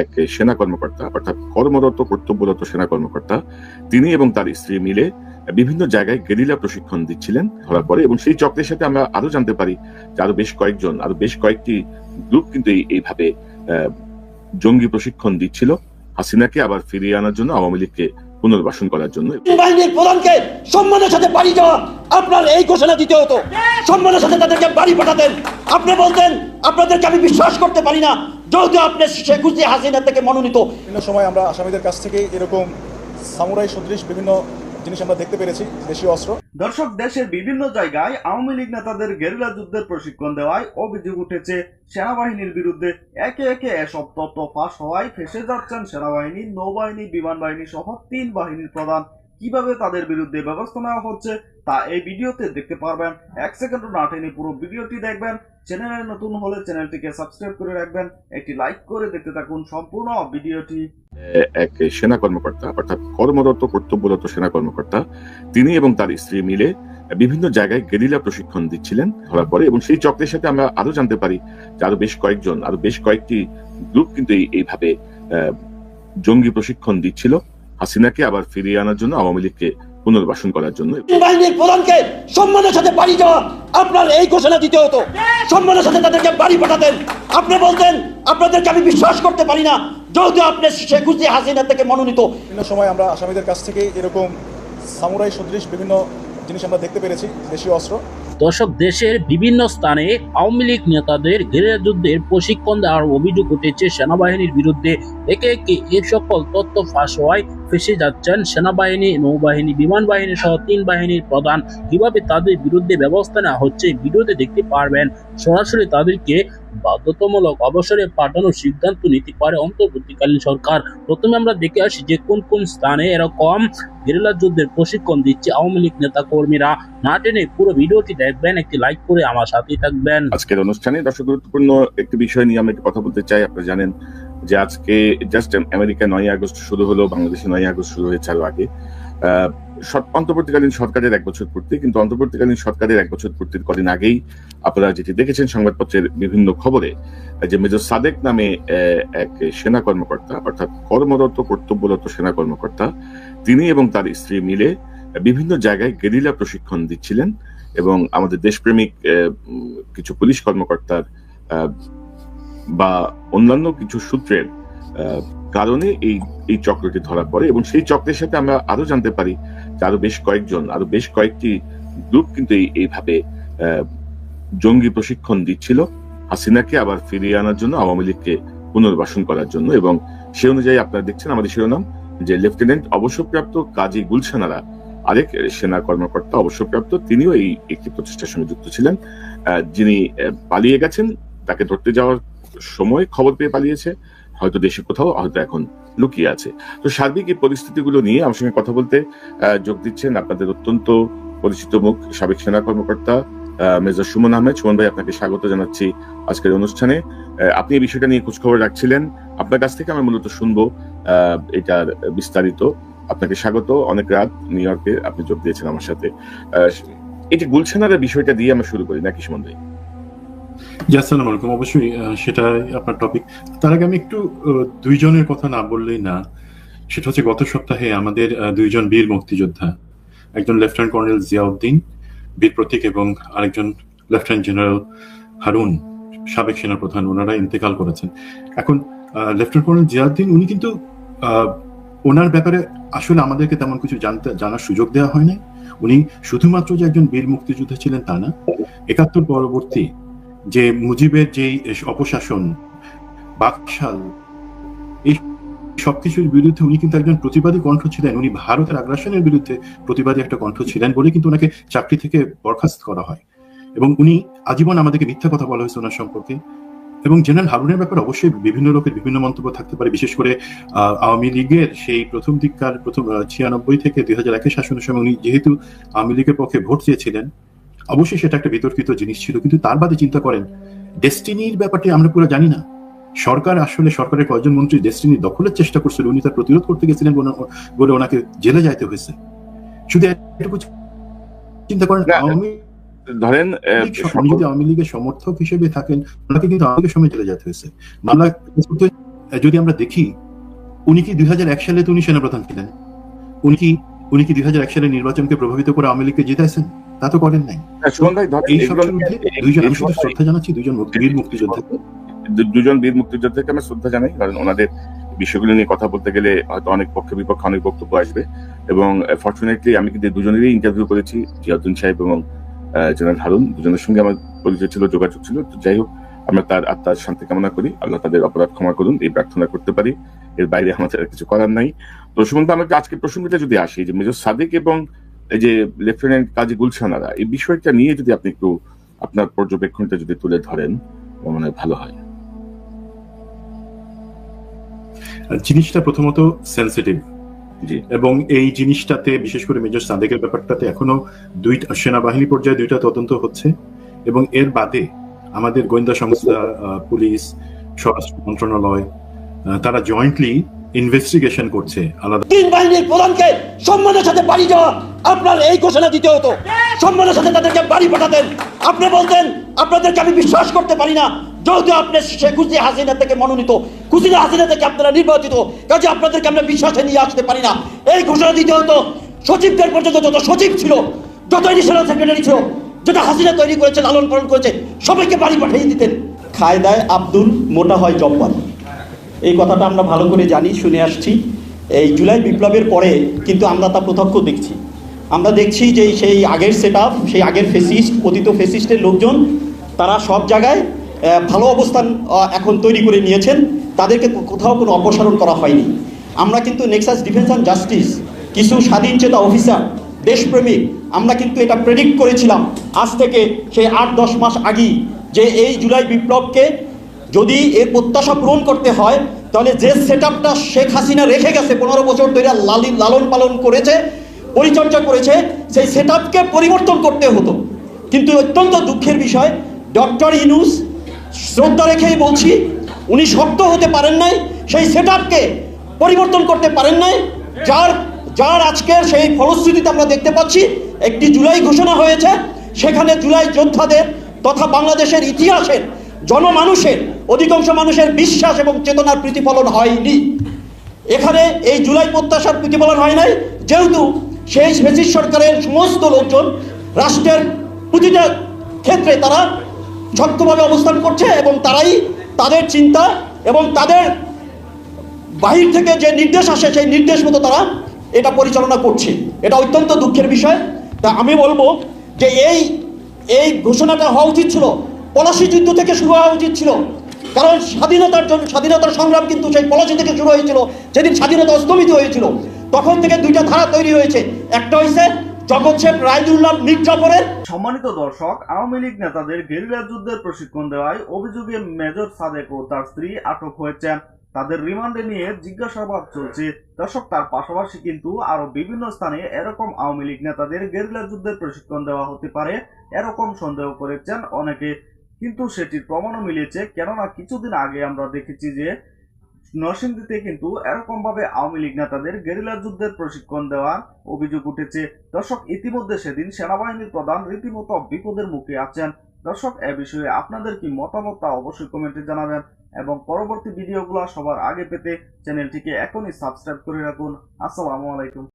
এক সেনা কর্মকর্তা, অর্থাৎ কর্মরত, কর্তব্যরত সেনা কর্মকর্তা, তিনি এবং তার স্ত্রী মিলে বিভিন্ন জায়গায় গেরিলা প্রশিক্ষণ দিচ্ছিলেন ধরার পরে এবং সেই চক্রের সাথে আমরা আরও জানতে পারি যে আরও বেশ কয়েকজন আরও বেশ কয়েকটি গ্রুপ কিন্তু এইভাবে জঙ্গি প্রশিক্ষণ দিচ্ছিল। হাসিনাকে আবার ফিরিয়ে আনার জন্য, আওয়ামী লীগকে পুনর্বাসন করার জন্য। বাহিনীর প্রধানকে সম্মানের সাথে বাড়ি যাওয়া আপনার এই ঘোষণা দিতে হতো। সম্মানের সাথে তাদেরকে বাড়ি পাঠাতেন। আপনি বলতেন, আপনাদেরকে আমি বিশ্বাস করতে পারি না। যেহেতু আপনি শেখ হাসিনা থেকে মনোনীত। বিভিন্ন সময় আমরা আসামিদের কাছ থেকে এরকম সামুরাই সদৃশ বিভিন্ন জিনিস আমরা দেখতে পেরেছি দেশীয় অস্ত্র। দর্শক দেশের বিভিন্ন জায়গায় আওয়ামী লীগ নেতাদের গেরিলা যুদ্ধের প্রশিক্ষণ দেওয়ায় অভিযোগ উঠেছে সেনাবাহিনীর বিরুদ্ধে একে একে এসব তথ্য ফাঁস হওয়ায় ফেসে যাচ্ছেন সেনাবাহিনী নৌবাহিনী বিমান বাহিনী সহ তিন বাহিনীর প্রধান। কীভাবে তাদের বিরুদ্ধে ব্যবস্থা নেওয়া হচ্ছে তা এই ভিডিওতে দেখতে পারবেন। এক সেকেন্ডও না টেনে পুরো ভিডিওটি দেখবেন। চ্যানেলে নতুন হলে চ্যানেলটিকে সাবস্ক্রাইব করে রাখবেন। একটি লাইক করে দেখতে থাকুন সম্পূর্ণ ভিডিওটি। এক সেনা কর্মকর্তা, অর্থাৎ কর্মরত, কর্তব্যরত সেনা কর্মকর্তা, তিনি এবং তার স্ত্রী মিলে বিভিন্ন জায়গায় গেরিলা প্রশিক্ষণ দিচ্ছিলেন ধরার পরে এবং সেই চক্রের সাথে আমরা আরও জানতে পারি যে আরও বেশ কয়েকজন আরও বেশ কয়েকটি গ্রুপ কিন্তু এইভাবে জঙ্গি প্রশিক্ষণ দিচ্ছিল। হাসিনাকে আবার ফিরিয়ে আনার জন্য আওয়ামী লীগকে পুনর্বাসন করার জন্য। বাহিনীর প্রধানকে সম্মানের সাথে বাড়ি যাওয়া আপনার এই ঘোষণা দিতে হতো। সম্মানের সাথে তাদেরকে বাড়ি পাঠাতেন। আপনি বলতেন আপনাদেরকে আমি বিশ্বাস করতে পারি না। যেহেতু আপনি শেখ হাসিনা থেকে মনোনীত। বিভিন্ন সময় আমরা আসামিদের কাছ থেকে এরকম সামুরাই সদৃশ বিভিন্ন জিনিস আমরা দেখতে পেরেছি দেশীয় অস্ত্র। দর্শক দেশের বিভিন্ন স্থানে আওয়ামী লীগ নেতাদের গেরিলা যুদ্ধের প্রশিক্ষণ দেওয়ার অভিযোগ উঠেছে, সেনাবাহিনীর বিরুদ্ধে। একে একে এ সকল তথ্য ফাঁস হওয়ায় ফেঁসে যাচ্ছেন সেনাবাহিনী, নৌবাহিনী, বিমান বাহিনী সহ তিন বাহিনীর প্রধান। কীভাবে তাদের বিরুদ্ধে ব্যবস্থা নেওয়া হচ্ছে, ভিডিওতে দেখতে পারবেন। সরাসরি তাদেরকে বাধ্যতামূলক অবসরে পাঠানোর সিদ্ধান্ত নিতে পারে অন্তর্বর্তীকালীন সরকার। প্রথমে আমরা দেখে আসি যে কোন কোন স্থানে এরকম গেরিলা যুদ্ধের প্রশিক্ষণ দিচ্ছে আওয়ামী লীগ নেতা কর্মীরা না টেনে পুরো ভিডিওটি দেখবেন, একটি লাইক করে আমার সাথেই থাকবেন। আজকের অনুষ্ঠানে দর্শক গুরুত্বপূর্ণ একটি বিষয় নিয়ে আমি কথা বলতে চাই। আপনারা জানেন যে আজকে জাস্ট আমেরিকা নয় আগস্ট শুরু হলো, বাংলাদেশে নয় আগস্ট শুরু হয়েছে আগে। অন্তর্বর্তীকালীন সরকারের এক বছর পূর্তি, কিন্তু অন্তর্বর্তীকালীন সরকারের এক বছর পূর্তির কদিন আগেই আপনারা যেটি দেখেছেন সংবাদপত্রের বিভিন্ন খবরে, যে মেজর সাদেক নামে এক সেনা কর্মকর্তা, অর্থাৎ কর্মরত, কর্তব্যরত সেনা কর্মকর্তা, তিনি এবং তার স্ত্রী মিলে বিভিন্ন জায়গায় গেরিলা প্রশিক্ষণ দিচ্ছিলেন এবং আমাদের দেশপ্রেমিক কিছু পুলিশ কর্মকর্তার বা অন্যান্য কিছু সূত্রের কারণে এই এই চক্রটি ধরা পড়ে এবং সেই চক্রের সাথে আমরা আরও জানতে পারি আরও বেশ কয়েকজন, আরও বেশ কয়েকটি গ্রুপ কিন্তু এইভাবে জঙ্গি প্রশিক্ষণ দিচ্ছিল। হাসিনাকে আবার ফিরিয়ে আনার জন্য, আওয়ামী লীগকে পুনর্বাসন করার জন্য এবং সে অনুযায়ী আপনারা দেখছেন আমাদের শিরোনাম যে লেফটেন্যান্ট অবসরপ্রাপ্ত কাজী গুলশানারা, আরেক সেনা কর্মকর্তা অবসরপ্রাপ্ত, তিনিও এই একটি প্রচেষ্টার সঙ্গে যুক্ত ছিলেন। যিনি পালিয়ে গেছেন, তাকে ধরতে যাওয়ার সময় খবর পেয়ে পালিয়েছে। হয়তো দেশে কোথাও হয়তো এখন লুকিয়ে আছে। তো সার্বিক এই পরিস্থিতিগুলো নিয়ে আমার সঙ্গে কথা বলতে যোগ দিচ্ছেন আপনাদের অত্যন্ত পরিচিত মুখ সাবেক সেনা কর্মকর্তা মেজর সুমন আহমেদ। সুমন ভাই আপনাকে স্বাগত জানাচ্ছি আজকের অনুষ্ঠানে। আপনি এই বিষয়টা নিয়ে খোঁজখবর রাখছিলেন। আপনার কাছ থেকে আমরা মূলত শুনব এটার বিস্তারিত। আপনাকে স্বাগত অনেক রাত নিউ ইয়র্কে আপনি যোগ দিয়েছেন আমার সাথে। আহ, এই যে গুলশানার বিষয়টা দিয়ে আমরা শুরু করি নাকি সুমন ভাই? জি আসসালামু আলাইকুম অবশ্যই সেটাই আপনার টপিক তার আগে আমি একটু দুইজনের কথা না বললেই না, সেটা হচ্ছে গত সপ্তাহে আমাদের দুইজন বীর মুক্তিযোদ্ধা, একজন লেফটেন্যান্ট কর্নেল জিয়াউদ্দিন, বীর প্রতীক এবং আরেকজন লেফটেন্যান্ট জেনারেল হারুন, সাবেক সেনাপ্রধান, ওনারা ইন্তেকাল করেছেন। এখন লেফটেন্যান্ট কর্নেল জিয়াউদ্দিন, উনি কিন্তু ওনার ব্যাপারে আসলে আমাদেরকে তেমন কিছু জানতে, জানার সুযোগ দেওয়া হয়নি উনি শুধুমাত্র যে একজন বীর মুক্তিযোদ্ধা ছিলেন তা না, একাত্তর পরবর্তী যে মুজিবের যে অপশাসন, বাকশাল, এই সবকিছুর বিরুদ্ধে উনি কিন্তু একজন প্রতিবাদী কণ্ঠ ছিলেন। উনি ভারতের আগ্রাসনের বিরুদ্ধে প্রতিবাদী একটা কণ্ঠ ছিলেন বলে কিন্তু ওনাকে চাকরি থেকে বরখাস্ত করা হয়। এবং উনি আজীবন আমাদেরকে মিথ্যা কথা বলা হয়েছে ওনার সম্পর্কে। এবং জেনারেল হারুনের ব্যাপারে অবশ্যই বিভিন্ন লোকের বিভিন্ন মন্তব্য থাকতে পারে। বিশেষ করে আওয়ামী লীগের সেই প্রথম দিককার, প্রথম ছিয়ানব্বই থেকে দুই হাজার একের শাসনের সময় উনি যেহেতু আওয়ামী লীগের পক্ষে ভোট চেয়েছিলেন অবশ্যই সেটা একটা বিতর্কিত জিনিস ছিল কিন্তু তার বাদে চিন্তা করেন ডেস্টিনির ব্যাপারটি আমরা পুরো জানি না। সরকার আসলে সরকারের কয়েকজন মন্ত্রী ডেস্টিনি দখলের চেষ্টা করছিল উনি তার প্রতিরোধ করতে গেছিলেন বলে- ওনাকে জেলে যাইতে হয়েছে। শুধু এটুকু চিন্তা করেন আওয়ামী ধরেন যদি আওয়ামী লীগের সমর্থক হিসেবে থাকেন ওনাকে কিন্তু আওয়ামী সময় জেলে যেতে হয়েছে। মামলা যদি আমরা দেখি উনি কি দুই হাজার এক সালে তো উনি সেনাপ্রধান ছিলেন? উনি কি উনি কি দুই সালের নির্বাচনকে প্রভাবিত করে আওয়ামী লীগকে জিতাইছেন? তা তো করেন নাই। হ্যাঁ, আমি শুধু শ্রদ্ধা জানাচ্ছি মুক্তি- বীর মুক্তিযোদ্ধা। দু- দুজন বীর মুক্তিযোদ্ধাকে আমরা শ্রদ্ধা জানাই কারণ ওনাদের বিষয়গুলো নিয়ে কথা বলতে গেলে হয়তো অনেক পক্ষে বিপক্ষে অনেক বক্তব্য আসবে। এবং ফর্চুনেটলি আমি কিন্তু দুজনেরই ইন্টারভিউ করেছি জিয়াউদ্দিন সাহেব এবং জেনারেল হারুন। দুজনের সঙ্গে আমার পরিচয় ছিল যোগাযোগ ছিল। তো যাই হোক আমরা তার আত্মার শান্তি কামনা করি। আল্লাহ তাদের অপরাধ ক্ষমা করুন এই প্রার্থনা করতে পারি। এর বাইরে আমাদের কিছু করার নাই। তো সুমন্ত আমরা আজকে প্রসঙ্গটা যদি আসি যে মেজর সাদেক এবং এই যে লেফটেন্যান্ট কাজী গুলশানারা এই বিষয়টা নিয়ে যদি আপনি একটু আপনার পর্যবেক্ষণটা যদি তুলে ধরেন মনে হয় ভালো হয়। জিনিসটা প্রথমত সেন্সিটিভ এবং এই জিনিসটাতে বিশেষ করে মেজর সাদেকের ব্যাপারটাতে এখনও দুইটা সেনাবাহিনী পর্যায়ে দুইটা তদন্ত হচ্ছে এবং এর বাদে আমাদের গোয়েন্দা সংস্থা পুলিশ স্বরাষ্ট্র মন্ত্রণালয় আহ, তারা জয়েন্টলি ইনভেস্টিগেশন করছে আলাদা তিন বাহিনীর প্রধানকে সম্মানের সাথে বাড়ি যাওয়া আপনার এই ঘোষণা দিতে হতো। সম্মানের সাথে তাদেরকে বাড়ি পাঠাতেন। আপনি বলতেন, আপনাদেরকে আমি বিশ্বাস করতে পারি না। যেহেতু আপনি শেখ হুসিনা হাসিনা থেকে মনোনীত। হুসিনা হাসিনা থেকে আপনারা নির্বাচিত। কাজে আপনাদেরকে আমরা বিশ্বাসে নিয়ে আসতে পারি না। এই ঘোষণা দিতে হতো, সচিবদের পর্যন্ত যত সচিব ছিল যত এডিশনাল সেক্রেটারি ছিল, যেটা হাসিনা তৈরি করেছে, লালন পালন করেছে, সবাইকে বাড়ি পাঠিয়ে দিতেন। খায়দায় আব্দুল মোটা হয় জব্বার। এই কথাটা আমরা ভালো করে জানি, শুনে আসছি। এই জুলাই বিপ্লবের পরে কিন্তু আমরা তা প্রত্যক্ষ দেখছি। আমরা দেখছি যে সেই আগের সেট সেই আগের ফেসিস্ট পতিত ফেসিস্টের লোকজন, তারা সব জায়গায় ভালো অবস্থান এখন তৈরি করে নিয়েছেন। তাদেরকে কোথাও কোনো অপসারণ করা হয়নি। আমরা কিন্তু নেক্সাস ডিফেন্স অ্যান্ড জাস্টিস কিছু স্বাধীন চেতা অফিসার দেশপ্রেমিক, আমরা কিন্তু এটা প্রেডিক্ট করেছিলাম আজ থেকে সেই আট দশ মাস আগেই যে এই জুলাই বিপ্লবকে যদি এর প্রত্যাশা পূরণ করতে হয়, তাহলে যে সেট শেখ হাসিনা রেখে গেছে পনেরো বছর ধরে লালি লালন পালন করেছে পরিচর্যা করেছে, সেই সেট পরিবর্তন করতে হতো। কিন্তু অত্যন্ত দুঃখের বিষয়, ডক্টর ইনুস শ্রদ্ধা রেখেই বলছি, উনি শক্ত হতে পারেন নাই, সেই সেট পরিবর্তন করতে পারেন নাই, যার যার আজকের সেই ফলশ্রুতিতে আমরা দেখতে পাচ্ছি, একটি জুলাই ঘোষণা হয়েছে, সেখানে জুলাই যোদ্ধাদের তথা বাংলাদেশের ইতিহাসের, জনমানুষের, অধিকাংশ মানুষের বিশ্বাস এবং চেতনার প্রতিফলন হয়নি। এখানে এই জুলাই প্রত্যাশার প্রতিফলন হয় নাই, যেহেতু সেই ব্রিটিশ সরকারের সমস্ত লোকজন রাষ্ট্রের প্রতিটা ক্ষেত্রে তারা শক্তভাবে অবস্থান করছে এবং তারাই তাদের চিন্তা এবং তাদের বাহির থেকে যে নির্দেশ আসে সেই নির্দেশ মতো তারা এটা পরিচালনা করছে। এটা অত্যন্ত দুঃখের বিষয়। তা আমি বলব যে এই এই ঘোষণাটা হওয়া উচিত ছিল। পলাশি যুদ্ধ থেকে শুরু হওয়া উচিত ছিল। কারণ স্বাধীনতার জন্য, স্বাধীনতার সংগ্রাম কিন্তু সেই পলাশি থেকে শুরু হয়েছিল। যেদিন স্বাধীনতা অস্তমিত হয়েছিল। তখন থেকে দুইটা ধারা তৈরি হয়েছে। একটা হয়েছে রায়দুল্লাহ সম্মানিত দর্শক, আওয়ামী লীগ নেতাদের গেরিলা যুদ্ধের প্রশিক্ষণ দেওয়ায় অভিযোগে মেজর সাদেক ও তার স্ত্রী আটক হয়েছেন। তাদের রিমান্ডে নিয়ে জিজ্ঞাসাবাদ চলছে। দর্শক, তার পাশাপাশি কিন্তু আরও বিভিন্ন স্থানে এরকম আওয়ামী লীগ নেতাদের গেরিলা যুদ্ধের প্রশিক্ষণ দেওয়া হতে পারে, এরকম সন্দেহ করেছেন অনেকে। কিন্তু সেটির প্রমাণও মিলেছে, কেননা কিছুদিন আগে আমরা দেখেছি যে নরসিংদীতে কিন্তু এরকম ভাবে আওয়ামী লীগ নেতাদের গেরিলা যুদ্ধের প্রশিক্ষণ দেওয়ার অভিযোগ উঠেছে। দর্শক, ইতিমধ্যে সেদিন সেনাবাহিনীর প্রধান রীতিমতো বিপদের মুখে আছেন। দর্শক, এ বিষয়ে আপনাদের কি মতামত তা অবশ্যই কমেন্টে জানাবেন এবং পরবর্তী ভিডিওগুলো সবার আগে পেতে চ্যানেলটিকে এখনই সাবস্ক্রাইব করে রাখুন। আসসালামু আলাইকুম।